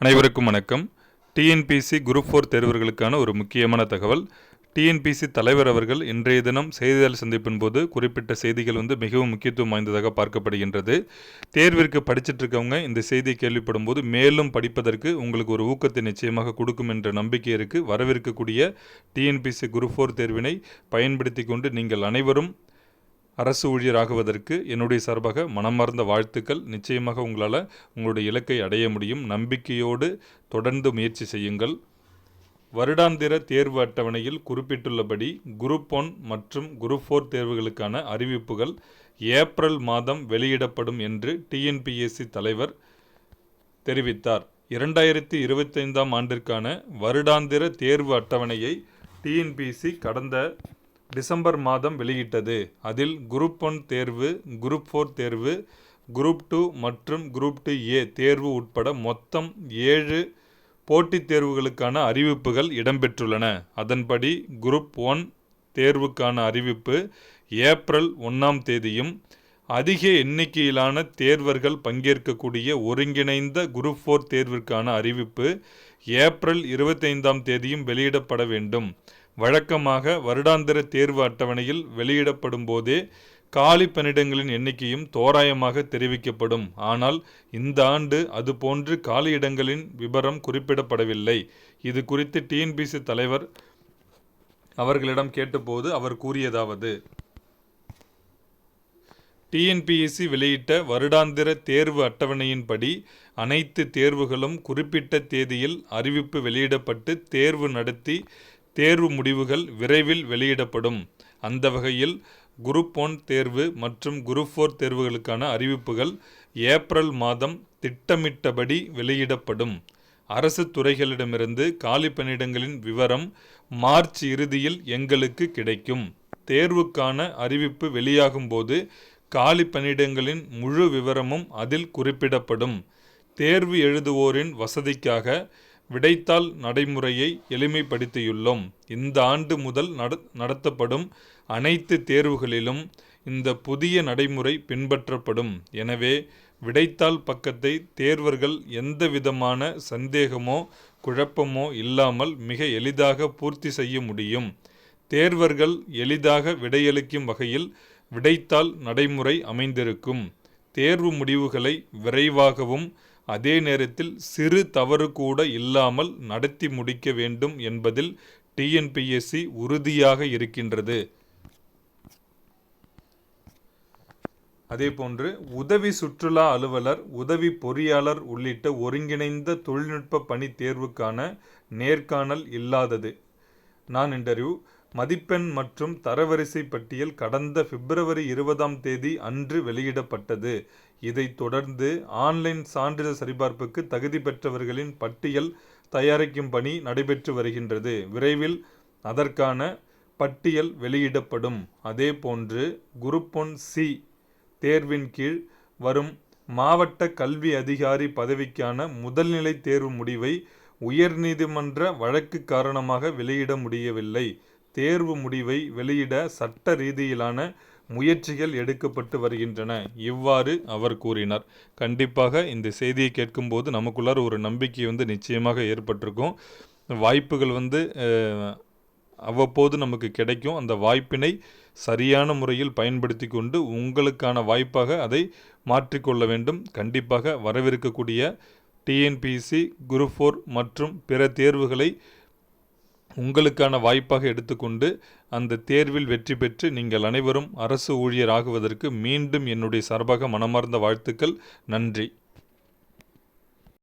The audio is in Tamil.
அனைவருக்கும் வணக்கம். டிஎன்பிசி குரூப் ஃபோர் தேர்வர்களுக்கான ஒரு முக்கியமான தகவல். டிஎன்பிசி தலைவர் அவர்கள் இன்றைய தினம் செய்தியாளர் சந்திப்பின் போது குறிப்பிட்ட செய்திகள் வந்து மிகவும் முக்கியத்துவம் வாய்ந்ததாக பார்க்கப்படுகின்றது. தேர்விற்கு படிச்சுட்டு இருக்கவங்க இந்த செய்தியை கேள்விப்படும் போது மேலும் படிப்பதற்கு உங்களுக்கு ஒரு ஊக்கத்தை நிச்சயமாக கொடுக்கும் என்ற நம்பிக்கை இருக்குது வரவிருக்கக்கூடிய டிஎன்பிசி குரூப் ஃபோர் தேர்வினை பயன்படுத்தி கொண்டு நீங்கள் அனைவரும் அரசு ஊழியராகுவதற்கு என்னுடைய சார்பாக மனமார்ந்த வாழ்த்துக்கள். நிச்சயமாக உங்களால் உங்களுடைய இலக்கை அடைய முடியும். நம்பிக்கையோடு தொடர்ந்து முயற்சி செய்யுங்கள். வருடாந்திர தேர்வு அட்டவணையில் குறிப்பிட்டுள்ளபடி குரூப் ஒன் மற்றும் குரூப் ஃபோர் தேர்வுகளுக்கான அறிவிப்புகள் ஏப்ரல் மாதம் வெளியிடப்படும் என்று டிஎன்பிஎஸ்சி தலைவர் தெரிவித்தார். இரண்டாயிரத்தி இருபத்தைந்தாம் ஆண்டிற்கான வருடாந்திர தேர்வு அட்டவணையை டிஎன்பிஎஸ்சி கடந்த டிசம்பர் மாதம் வெளியிட்டது. அதில் குரூப் ஒன் தேர்வு குரூப் ஃபோர் தேர்வு குரூப் டூ மற்றும் குரூப் டூ ஏ தேர்வு உட்பட மொத்தம் ஏழு போட்டித் தேர்வுகளுக்கான அறிவிப்புகள் இடம்பெற்றுள்ளன. அதன்படி குரூப் ஒன் தேர்வுக்கான அறிவிப்பு ஏப்ரல் ஒன்றாம் தேதியும் அதிக எண்ணிக்கையிலான தேர்வர்கள் பங்கேற்கக்கூடிய ஒருங்கிணைந்த குரூப் ஃபோர் தேர்விற்கான அறிவிப்பு ஏப்ரல் இருபத்தைந்தாம் தேதியும் வெளியிடப்பட வேண்டும். வழக்கமாக வருடாந்திர தேர்வு அட்டவணையில் வெளியிடப்படும் போதே காலி பணியிடங்களின் எண்ணிக்கையும் தோராயமாக தெரிவிக்கப்படும். ஆனால் இந்த ஆண்டு அதுபோன்று காலியிடங்களின் விபரம் குறிப்பிடப்படவில்லை. இது குறித்து டிஎன்பிசி தலைவர் அவர்களிடம் கேட்டபோது அவர் கூறியதாவது. டிஎன்பிஎஸ்சி வெளியிட்ட வருடாந்திர தேர்வு அட்டவணையின்படி அனைத்து தேர்வுகளும் குறிப்பிட்ட தேதியில் அறிவிப்பு வெளியிடப்பட்டு தேர்வு நடத்தி தேர்வு முடிவுகள் விரைவில் வெளியிடப்படும். அந்த வகையில் குரூப் ஒன் தேர்வு மற்றும் குரூப் ஃபோர் தேர்வுகளுக்கான அறிவிப்புகள் ஏப்ரல் மாதம் திட்டமிட்டபடி வெளியிடப்படும். அரசு துறைகளிடமிருந்து காலி பணியிடங்களின் விவரம் மார்ச் இறுதியில் எங்களுக்கு கிடைக்கும். தேர்வுக்கான அறிவிப்பு வெளியாகும் போது காலி பணியிடங்களின் முழு விவரமும் அதில் குறிப்பிடப்படும். தேர்வு எழுதுவோரின் வசதிக்காக விடைத்தாள் நடைமுறையை எளிமைப்படுத்தியுள்ளோம். இந்த ஆண்டு முதல் நடத்தப்படும் அனைத்து தேர்வுகளிலும் இந்த புதிய நடைமுறை பின்பற்றப்படும். எனவே விடைத்தாள் பக்கத்தை தேர்வர்கள் எந்த விதமான சந்தேகமோ குழப்பமோ இல்லாமல் மிக எளிதாக பூர்த்தி செய்ய முடியும். தேர்வர்கள் எளிதாக விடையளிக்கும் வகையில் விடைத்தாள் நடைமுறை அமைந்திருக்கும். தேர்வு முடிவுகளை விரைவாகவும் அதே நேரத்தில் சிறு தவறு கூட இல்லாமல் நடத்தி முடிக்க வேண்டும் என்பதில் டிஎன்பிஎஸ்சி உறுதியாக இருக்கின்றது. அதேபோன்று உதவி சுற்றுலா அலுவலர் உதவி பொறியாளர் உள்ளிட்ட ஒருங்கிணைந்த தொழில்நுட்ப பணி தேர்வுக்கான நேர்காணல் இல்லாதது. நான் இன்டர்வியூ மதிப்பெண் மற்றும் தரவரிசை பட்டியல் கடந்த பிப்ரவரி இருபதாம் தேதி அன்று வெளியிடப்பட்டது. இதைத் தொடர்ந்து ஆன்லைன் சான்றிதழ் சரிபார்ப்புக்கு தகுதி பெற்றவர்களின் பட்டியல் தயாரிக்கும் பணி நடைபெற்று வருகின்றது. விரைவில் அதற்கான பட்டியல் வெளியிடப்படும். அதேபோன்று குரூப் ஒன் சி தேர்வின் கீழ் வரும் மாவட்ட கல்வி அதிகாரி பதவிக்கான முதல்நிலை தேர்வு முடிவை உயர்நீதிமன்ற வழக்கு காரணமாக வெளியிட முடியவில்லை. தேர்வு முடிவை வெளியிட சட்ட ரீதியிலான முயற்சிகள் எடுக்கப்பட்டு வருகின்றன. இவ்வாறு அவர் கூறினார். கண்டிப்பாக இந்த செய்தியை கேட்கும்போது நமக்குள்ளார ஒரு நம்பிக்கை வந்து நிச்சயமாக ஏற்பட்டிருக்கும். வாய்ப்புகள் வந்து அவ்வப்போது நமக்கு கிடைக்கும். அந்த வாய்ப்பினை சரியான முறையில் பயன்படுத்தி கொண்டு உங்களுக்கான வாய்ப்பாக அதை மாற்றிக்கொள்ள வேண்டும். கண்டிப்பாக வரவிருக்கக்கூடிய டிஎன்பிசி குரூப் ஃபோர் மற்றும் பிற தேர்வுகளை உங்களுக்கான வாய்ப்பாக எடுத்துக்கொண்டு அந்த தேர்வில் வெற்றி பெற்று நீங்கள் அனைவரும் அரசு ஊழியர் ஆகுவதற்கு மீண்டும் என்னுடைய சார்பாக மனமார்ந்த வாழ்த்துக்கள். நன்றி.